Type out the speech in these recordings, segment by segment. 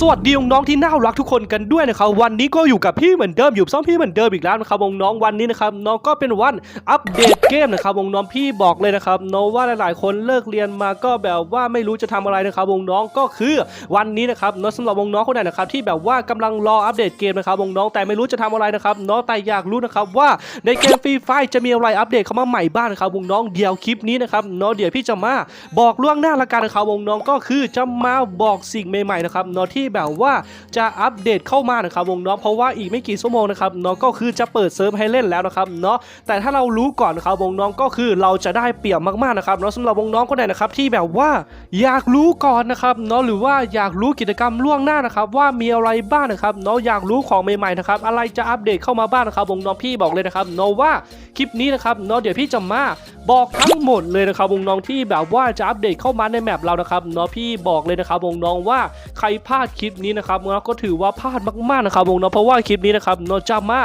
สวัสดีน้องที่น่ารักทุกคนกันด้วยนะครับวันนี้ก็อยู่กับพี่เหมือนเดิมอยู่ซ่องพี่เหมือนเดิมอีกแล้วนะครับวงน้องวันนี้นะครับน้องก็เป็นวันอัปเดตเกมนะครับวงน้องพี่บอกเลยนะครับน้องว่าหลายๆ คนเลิกเรียนมาก็แบบว่าไม่รู้จะทำอะไรนะครับวงน้องก็คือวันนี้นะครับน้องสำหรับวงน้องคนไหนนะครับที่แบบว่ากำลังรออัปเดตเกมนะครับวงน้องแต่ไม่รู้จะทำอะไรนะครับน้องแต่อยากรู้นะครับว่าในเกมฟรีไฟจะมีอะไรอัปเดตเข้ามาใหม่บ้างนะครับวงน้องเดี๋ยวคลิปนี้นะครับน้องเดี๋ยวพี่จะมาบอกล่วงหน้าละกันนะครับวงน้องก็คือจะมาบอกสิ่งใหม่ๆนะครับน้องที่แบบว่าจะอัปเดตเข้ามานะครับวงน้องเพราะว่าอีกไม่กี่ชั่วโมงนะครับน้องก็คือจะเปิดเซิร์ฟให้เล่นแล้วนะครับเนาะแต่ถ้าเรารู้ก่อนนะครับวงน้องก็คือเราจะได้เปรียบมากๆนะครับเนาะสำหรับวงน้องคนไหนนะครับที่แบบว่าอยากรู้ก่อนนะครับเนาะหรือว่าอยากรู้กิจกรรมล่วงหน้านะครับว่ามีอะไรบ้างนะครับเนาะอยากรู้ของใหม่ๆนะครับอะไรจะอัปเดตเข้ามาบ้างนะครับวงน้องพี่บอกเลยนะครับเนาะว่าคลิปนี้นะครับเนาะเดี๋ยวพี่จะมา บอกทั้งหมดเลยนะครับวงน้องที่แบบว่าจะอัปเดตเข้ามาในแมปเรานะครับเนาะพี่บอกเลยนะครับวงน้องว่าใครพลาดคลิปนี้นะครับเนาะก็ถือว่าพลาดมากๆนะครับวงน้องเพราะว่าคลิปนี้นะครับเนาะจะมา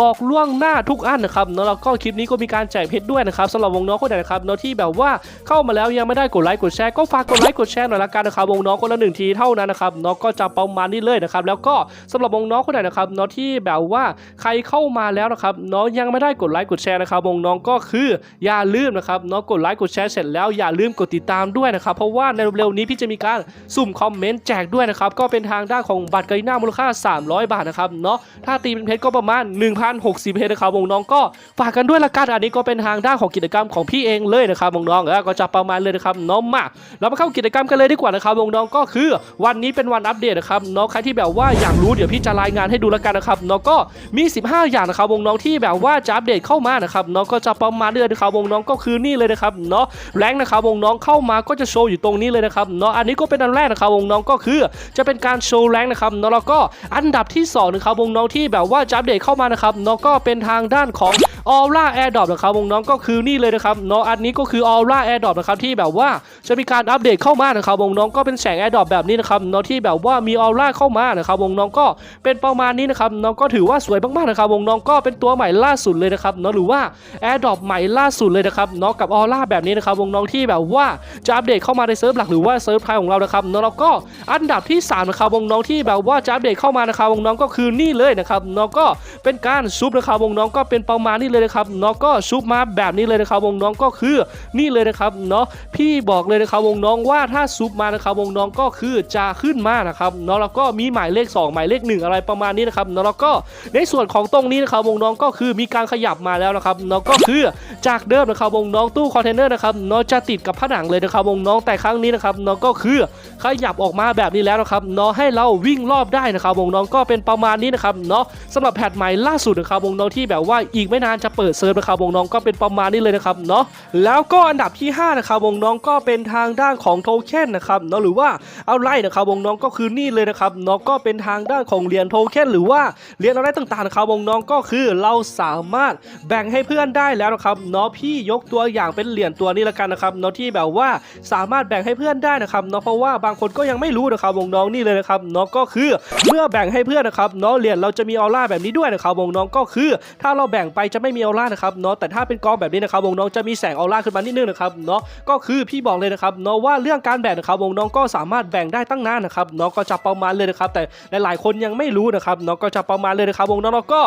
บอกล่วงหน้าทุกอันนะครับเนาะแล้วก็คลิปนี้ก็มีการแจกเพชรด้วยนะครับสำหรับวงน้องคนไหนนะครับเนาะที่แบบว่าเข้ามาแล้วยังไม่ได้กดไลค์กดแชร์ก็ฝากกดไลค์กดแชร์หน่อยละกันนะครับวงน้องคนละหนึ่งทีเท่านั้นนะครับเนาะก็จะประมาณนี้เลยนะครับแล้วก็สำหรับวงน้องคนไหนนะครับเนาะที่แบบว่าใครเข้ามาแล้วนะครับเนาะยังไม่ได้กดไลค์กดแชร์นะครับวงน้องก็คืออย่าลืมนะครับเนาะกดไลค์กดแชร์เสร็จแล้วอย่าลืมกดติดตามด้วยนะครับ เพราะว่าในเร็วๆนี้พี่จะมีการสุ่มคอมเมนต์แจกด้วยนะครับ ก็เป็นทางด้านของบัตรกรีน่ามูลค่า 300 บาทนะครับเนาะถ้าตีเป็นเพชรก็ประมาณ 1,060เพชรนะครับวงน้องก็ฝากกันด้วยละกันอันนี้ก็เป็นทางด้านของกิจกรรมของพี่เองเลยนะครับวงน้องแล้วก็จะประมาณเลยนะครับเน้องมาเรามาเข้ากิจกรรมกันเลยดีกว่านะครับวงน้องก็คือวันนี้เป็นวันอัปเดตนะครับน้องใครที่แบบว่าอยากรู้เดี๋ยวพี่จะรายงานให้ดูล้วกันนะครับน้องก็มี 15 อย่างนะครับวงน้องที่แบบว่าจะอัปเดตเข้ามานะครับน้องก็จะประมาณเดือนนะครับวงน้องก็็คือนี่เลยนะครับเนาะแรงนะครับวงน้องเข้ามาก็จะโชว์อยู่ตรงนี้เลยนะครับเนาะอันนี้ก็เป็นอันแรกนะครับวงน้องก็คือ จะเป็นการโชว์แรงนะครับเนาะแล้วก็อันดับที่สองนะครับวงน้องที่แบบว่าจะอัปเดตเข้ามานะครับเนาะก็เป็นทางด้านของ ออร่าแอร์ดรอปนะครับวงน้องก็คือนี่เลยนะครับเนาะอันนี้ก็คือออร่าแอร์ดรอปนะครับที่แบบว่าจะมีการอัปเดตเข้ามานะครับวงน้องก็เป็นแสงแอร์ดรอปแบบนี้นะครับเนาะที่แบบว่ามีออร่าเข้ามานะครับวงน้องก็เป็นประมาณนี้นะครับน้องก็ถือว่าสวยมากๆนะครับวงน้องก็เป็นตัวใหม่ล่าสุดเลยนะครับเนาะหรือว่าแอร์ดรอปใหม่ล่าสุดเลยนะครับเนาะกับออร่าแบบนี้นะครับวงน้องที่แบบว่าจะอัปเดตเข้ามาในเซิร์ฟหลักหรือว่าเซิร์ฟไทยของเรานะครับเนาะแล้วก็อันดับที่สามนะครับวงน้องที่แบบว่าจะอัปเดตเข้ามานะครับวงน้องก็คือนี่เลยนะครับเนาะก็เป็นการซุปนะครับวงน้องก็เป็นประมาณนี้เลยนะครับเนาะก็ซุปมาแบบนี้เลยนะครับวงน้องก็คือนี่เลยนะครับเนาะพี่บอกเลยนะครับวงน้องว่าถ้าซุปมานะครับวงน้องก็คือจะขึ้นมานะครับเนาะแล้วก็มีหมายเลข 2 หมายเลข 1 อะไรประมาณนี้นะครับเนาะแล้วก็ในส่วนของตรงนี้นะครับวงน้องก็คือมีการขยับมาแล้วนะครับเนาะก็คือจากเดิมนะครับวงน้องตู้คอนเทนเนอร์นะครับเนาะจะติดกับผนังเลยนะครับวงน้องแต่ครั้งนี้นะครับเนาะก็คือขยับออกมาแบบนี้แล้วนะครับเนาะให้เราวิ่งรอบได้นะครับวงน้องก็เป็นประมาณนี้นะครับเนาะสำหรับแพทใหม่ล่าสุดนะครับวงน้องที่แบบว่าอีกไม่นานจะเปิดเซิร์ฟนะครับวงน้องก็เป็นประมาณนี้เลยนะครับเนาะแล้วก็อันดับที่5นะครับวงน้องก็เป็นทางด้านของโทเค็นนะครับเนาะหรือว่าเอาไล่นะครับวงน้องก็คือนี่เลยนะครับเนาะก็เป็นทางด้านของเหรียญโทเค็นหรือว่าเหรียญอะไรต่างๆนะครับวงน้องก็คือเราสามารถแบ่งให้เพื่อนได้แล้วนะครับเนาะพี่ยกตัวอย่างเป็นเหรียญตัวนี้ละกันนะครับเนาะที่แบบว่าสามารถแบ่งให้เพื่อนได้นะครับเนาะเพราะว่าบางคนก็ยังไม่รู้นะครับวงน้องนี่เลยนะครับเนาะก็คือเมื่อแบ่งให้เพื่อนนะครับเนาะเหรียญเราจะมีออร่าแบบนี้ด้วยนะครับวงน้องก็คือ ถ้าเราแบ่งไปจะไม่มีออร่านะครับเนาะแต่ถ้าเป็นกองแบบนี้นะครับวงน้องจะมีแสงออร่าขึ้นมานิดนึงนะครับเนาะก็คือพี่บอกเลยนะครับเนาะว่าเรื่องการแบ่งนะครับวงน้องก็สามารถแบ่งได้ตั้งนานนะครับเนาะก็จะประมาณเลยนะครับแต่หลายๆคนยังไม่รู้นะครับเนาะก็จะประมาณเลยนะครับวงน้องแล้วก็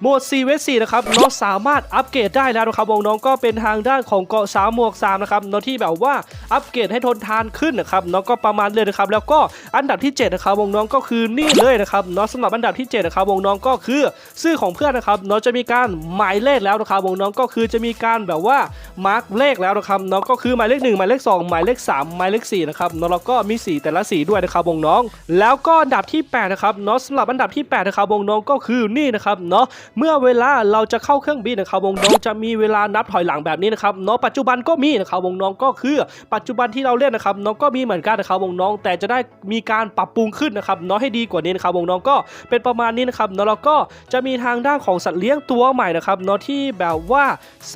โหมด4 v 4นะครับเนาะสามารถอัปเกรดได้แล้วนะครับวงน้องก็เป็นทางด้านของเกาะสามหมวกสามนะครับเนาะที่แบบว่าอัปเกรดให้ทนทานขึ้นนะครับเนาะก็ประมาณเลยนะครับแล้วก็อันดับที่7นะครับวงน้องก็คือนี่เลยนะครับเนาะสำหรับอันดับที่7นะครับวงน้องก็คือชื่อของเพื่อนนะครับเนาะจะมีการหมายเลเลขแล้วนะครับวงน้องก็คือจะมีการแบบว่ามาร์กเลขแล้วนะครับเนาะก็คือหมายเลข1หมายเลข2หมายเลข3หมายเลข4นะครับนาะแล้วก็มีสีแต่ละสีด้วยนะครับวงน้อง แล้วก็อันดับที่8นะครับเนาะสำหรับอันดับที่8นะครับวงน้องก็คือนี่นะครับเนาะเมื่อเวลาเราจะเข้าเครื่องบินนะครับวงน้องจะมีเวลานับถอยหลังแบบนี้นะครับเนาะปัจจุบันก็มีนะครับวงน้องก็คือ ปัจจุบันที่เราเล่นนะครับน้องก็มีเหมือนกันนะครับวงน้อง แต่จะได้มีการปรับปรุงขึ้นนะครับเนาะให้ดีกว่านี้นะครับวงน้องก็เป็นประมาณนี้นะครับเนาะแล้วก็จะมีทางด้านของสัตว์เลี้ยงตัวใหม่นะครับเนาะที่แบบว่า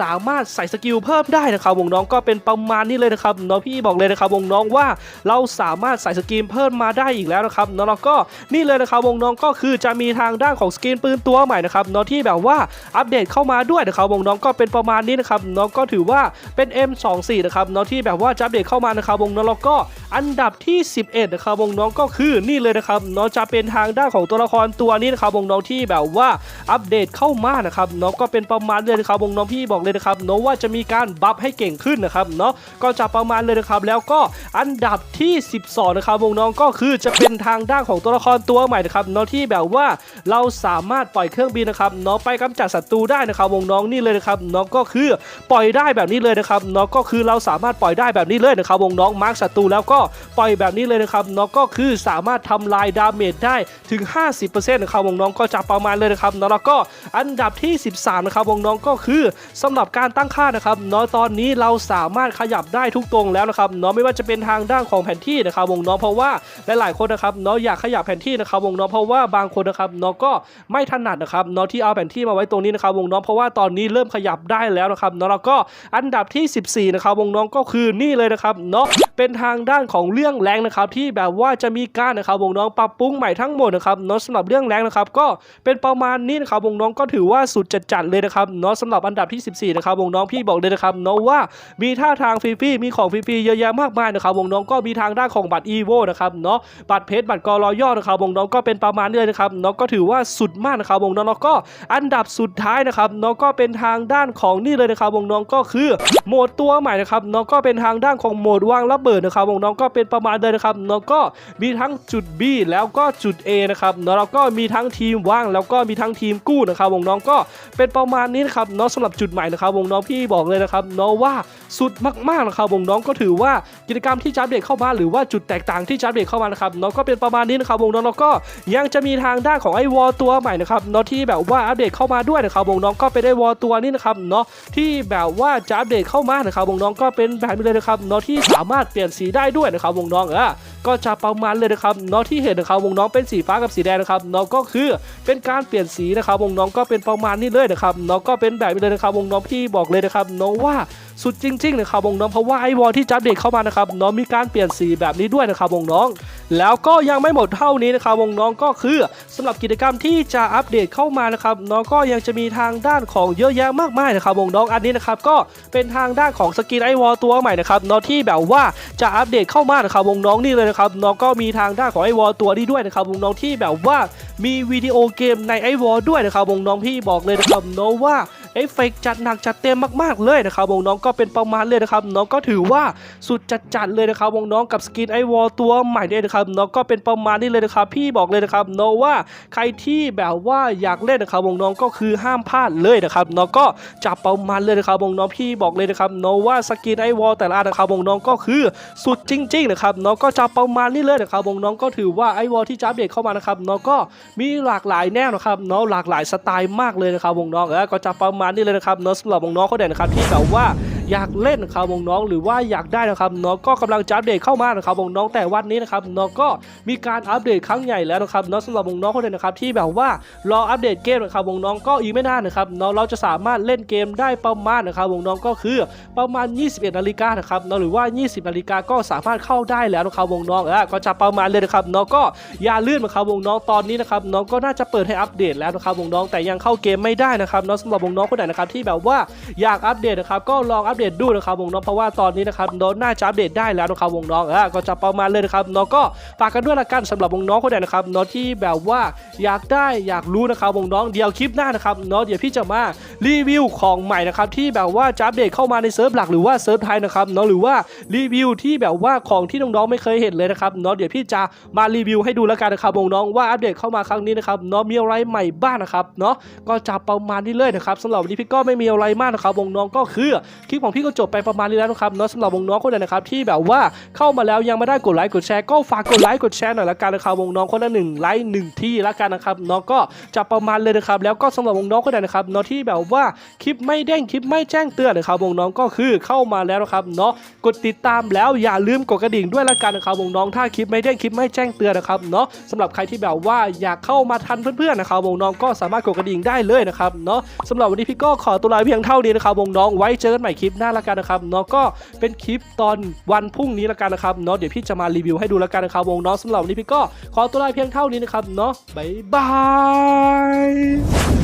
สามารถใส่สกิลเพิ่มได้นะครับวงน้องก็เป็นประมาณนี้เลยนะครับเนาะพี่บอกเลยนะครับวงน้องว่าเราสามารถใส่สกินเพิ่มมาได้อีกแล้วนะครับนาะแล้วก็นี่เลยนะครับวงน้องก็คือจะมีทางด้านของสกินปืนตัวใหม่นะครับเนาะที่แบบว่าอัปเดตเข้ามาด้วยนะครับวงน้องก็เป็นประมาณนี้นะครับเนาะก็ถือว่าเป็น M24 นะครับเนาะที่แบบว่าจะอัปเดตเข้ามานะครับวงน้องแล้วก็อันดับที่ 11นะครับวงน้องก็คือนี่เลยนะครับเนาะจะเป็นทางด้านของตัวละครตัวนี้นะครับวงน้องที่แบบว่าอัปเดตเข้ามานะครับเนาะก็เป็นประมาณเลยนะครับวงน้องพี่บอกเลยนะครับเนาะว่าจะมีการบัฟให้เก่งขึ้นนะครับเนาะก็จะประมาณเลยนะครับแล้วก็อันดับที่ 12 นะครับวงน้องก็คือจะเป็นทางด้านของตัวละครตัวใหม่นะครับเนาะที่แบบว่าเราสามารถปล่อยเครื่องบินนะครับเนาะไปกำจัดศัตรูได้นะครับวงน้องนี่เลยนะครับเนาะก็คือปล่อยได้แบบนี้เลยนะครับเนาะก็คือเราสามารถปล่อยได้แบบนี้เลยนะครับวงน้องมาร์คศัตรูแล้วก็ปล่อยแบบนี้เลยนะครับเนาะก็คือสามารถทำลายดาเมจได้ถึง 50%นะครับวงน้องก็จะประมาณเลยนะครับเนาะแล้วก็อันดับที่ 13นะครับวงน้องก็คือสำหรับการตั้งค่านะครับเนาะตอนนี้เราสามารถขยับได้ทุกตรงแล้วนะครับเนาะไม่ว่าจะเป็นทางด้านของแผนที่นะครับวงน้องเพราะว่าหลายๆคนนะครับเนาะอยากขยับแผนที่นะครับวงน้องเพราะว่าบางคนนะครับเนาะก็ไม่ถนัดนะครับเนาะที่เอาแผนที่มาไว้ตรงนี้นะครับวงน้องเพราะว่าตอนนี้เริ่มขยับได้แล้วนะครับเนาะแล้วก็อันดับที่ 14นะครับวงน้องก็คือนี่เลยนะครับเนาะเป็นทางด้านของเรื่องแรงนะครับที่แบบว่าจะมีการนะครับวงน้องปรับปรุงใหม่ทั้งหมดนะครับเนาะสำหรับเรื่องแรงนะครับก็เป็นประมาณนี้นะครับวงน้องก็ถือว่าสุดจัดๆเลยนะครับเนาะสำหรับอันดับที่ 14นะครับวงน้องพี่บอกเลยนะครับเนาะว่ามีท่าทางฟรีๆมีของฟรีๆเยอะแยะมากมายนะครับวงน้องก็มีทางด้านของบัตรอีโวนะครับเนาะบัตรเพชรบัตรกอรอย่อนะครับวงน้องก็เป็นประมาณนี้เลยนะครับเนาะก็ถือว่าสุดมากนะครับวงน้องแล้วก็อันดับสุดท้ายนะครับเนาะก็เป็นทางด้านของนี่เลยนะครับวงน้องก็คือโหมดตัวใหม่นะครับเนาะก็เป็นทางด้านของโหมดวางระเบิดนะครับวงน้องก็เป็นประมาณเลยนะครับเนาะก็มีทั้งจุด B แล้วก็จุด A นะครับเนาะแล้วก็มีทั้งทีมว่างแล้วก็มีทั้งทีมกู้นะครับวงน้องก็เป็นประมาณนี้นะครับเนาะสำหรับจุดใหม่นะครับวงน้องพี่บอกเลยนะครับเนาะว่าสุดมากๆนะครับวงน้องก็ถือว่ากิจกรรมที่จะอัปเดตเข้ามาหรือว่าจุดแตกต่างที่จะอัปเดตเข้ามานะครับเนาะก็เป็นประมาณนี้นะครับวงน้องแล้วก็ยังจะมีทางด้านของไอวอลตัวใหม่นะครับเนาะที่แบบว่าอัปเดตเข้ามาด้วยนะครับวงน้องก็เป็นไอวอลตัวนี้นะครับเนาะที่แบบว่าจะอัปเดตเข้ามานะครับวงน้องก็เป็นแบบนี้เลยนะครับเนาะที่สามารถเปลี่ยนสีได้ด้วยนะครับวงน้องเออก็จะประมาณเลยนะครับเนาะที่เห็นนะครับวงน้องเป็นสีฟ้ากับสีแดงนะครับเนาะก็คือเป็นการเปลี่ยนสีนะครับวงน้องก็เป็นประมาณนี้เลยนะครับเนาะก็เป็นแบบนี้เลยนะครับวงน้องพี่บอกเลยนะครับน้องว่าสุดจริงๆนะครับวงน้องเพราะว่าไอวอลที่จับเด็กเข้ามานะครับน้องมีการเปลี่ยนสีแบบนี้ด้วยนะครับวงน้อง แล้วก็ยังไม่หมดเท่านี้นะครับวงน้องก็คือสำหรับกิจกรรมที่จะอัปเดตเข้ามานะครับเนาะก็ยังจะมีทางด้านของเยอะแยะมากมายนะครับวงน้องอันนี้นะครับก็เป็นทางด้านของสกินไอวอลตัวใหม่นะครับเนาะที่แบบว่าจะอัปเดตเข้ามานะครับวงน้องนี่เลยนะครับเนาะก็มีทางด้านของไอวอลตัวนี้ด้วยนะครับวงน้องที่แบบว่ามีวิดีโอเกมในไอวอลด้วยนะครับวงน้องพี่บอกเลยนะครับเนาะว่า เอฟเฟกจัดหนักจัดเต็มมากๆเลยนะครับวงน้องก็เป็นประมาณเลยนะครับน้องก็ถือว่าสุดจัดๆเลยนะครับวงน้องกับสกินไอวอลตัวใหม่เนี่ยนะครับน้องก็เป็นประมาณนี้เลยนะครับพี่บอกเลยนะครับเนาะว่าใครที่แบบว่าอยากเล่นนะครับวงน้องก็คือห้ามพลาดเลยนะครับน้องก็จับประมาณเลยนะครับวงน้องพี่บอกเลยนะครับเนาะว่าสกินไอวอลแต่ละนะครับวงน้องก็คือสุดจริงๆนะครับน้องก็จับประมาณนี้เลยนะครับวงน้องก็ถือว่าไอวอลที่จะอัปเดตเข้ามานะครับน้องก็มีหลากหลายแนวนะครับเนาะหลากหลายสไตล์มากเลยนะครับวงน้องเออก็จะประมาณนี้เลยนะครับเนาะสำหรับวงน้องเขาเด่นนะครับที่แบบว่า อยากเล่นนะครับวงน้องหรือว่าอยากได้นะครับน้องก็กำลังจะอัปเดตเข้ามานะครับวงน้องแต่วันนี้นะครับน้องก็มีการอัปเดตครั้งใหญ่แล้วนะครับน้องสำหรับวงน้องคนเดียนะครับที่แบบว่ารออัปเดตเกมนะครับวงน้องก็อีกไม่นานนะครับน้องเราจะสามารถเล่นเกมได้ประมาณนะครับวงน้องก็คือประมาณ 21นาฬิกานะครับน้องหรือว่า 20นาฬิกาก็สามารถเข้าได้แล้วนะครับวงน้องเออก็จะประมาณเลยนะครับน้องก็อย่าลื่นนะครับวงน้องตอนนี้นะครับน้องก็น่าจะเปิดให้อัปเดตแล้วนะครับวงน้องแต่ยังเข้าเกมไม่ได้นะครับน้องสำหรับวงน้องคนไหนนะครับที่แบบว่าอยากอัปเดตนะครับก็ลองอัปเดตดูนะครับวงน้องเพราะว่าตอนนี้นะครับน้องน่าจะอัปเดตได้แล้วนะครับวงน้องเออก็จะประมาณเลยนะครับน้องก็ฝากกันด้วยละกันสำหรับวงน้องคนไหนนะครับน้องที่แบบว่าอยากได้อยากรู้นะครับวงน้องเดี๋ยวคลิปหน้านะครับน้องเดี๋ยวพี่จะมารีวิวของใหม่นะครับที่แบบว่าจะอัปเดตเข้ามาในเซิร์ฟหลักหรือว่าเซิร์ฟไทยนะครับน้องหรือว่ารีวิวที่แบบว่าของที่น้องๆไม่เคยเห็นเลยนะครับน้องเดี๋ยวพี่จะมารีวิวให้ดูแล้วกันนะครับวงน้องว่าอัปเดตเข้ามาครั้งนี้นะครับน้องมีอะไรใหม่บ้างนะครับเนาะก็จะประมาณนี้เลยนะครับสำหรับวันนี้พี่ก็ไม่มีอะไรมากนะครับวงน้องก็คือคลิปของพี่ก็จบไปประมาณนี้แล้วนะครับเนาะสำหรับวงน้องคนไหนนะครับที่แบบว่าเข้ามาแล้วยังไม่ได้กดไลค์กดแชร์ก็ฝากกดไลค์กดแชร์หน่อยละกันนะครับวงน้องคนละหนึ่งไลค์หนึ่งที่ละกันนะครับเนาะก็จะประมาณเลยนะครับแล้วก็สำหรับวงน้องคนไหนนะครับเนาะที่แบบว่าคลิปไม่เด้งคลิปไม่แจ้งเตือนนะครับวงน้องก็คือเข้ามาแล้วนะครับเนาะกดติดตามแล้วอย่าลืมกดกระดิ่งด้วยละกันนะครับวงน้องถ้าคลิปไม่เด้งคลิปไม่แจ้งเตือนนะครับเนาะสำหรับใครที่แบบว่าอยากเข้ามาทันเพื่อนๆนะครับวงน้องก็สามารถกดกระดิ่งได้เลยนะครับเนาะสำหรับวันนี้พี่ก็ขอตัวลาเพียงเท่านี้นะครับวงน้องไว้เจอกันใหม่คลิปหน้าละกันนะครับเนาะก็เป็นคลิปตอนวันพรุ่งนี้ละกันนะครับเนาะเดี๋ยวพี่จะมารีวิวให้ดูละกันนะครับวงน้องสำหรับวันนี้พี่ก็ขอตัวลาเพียงเท่านี้นะครับเนาะบ๊ายบาย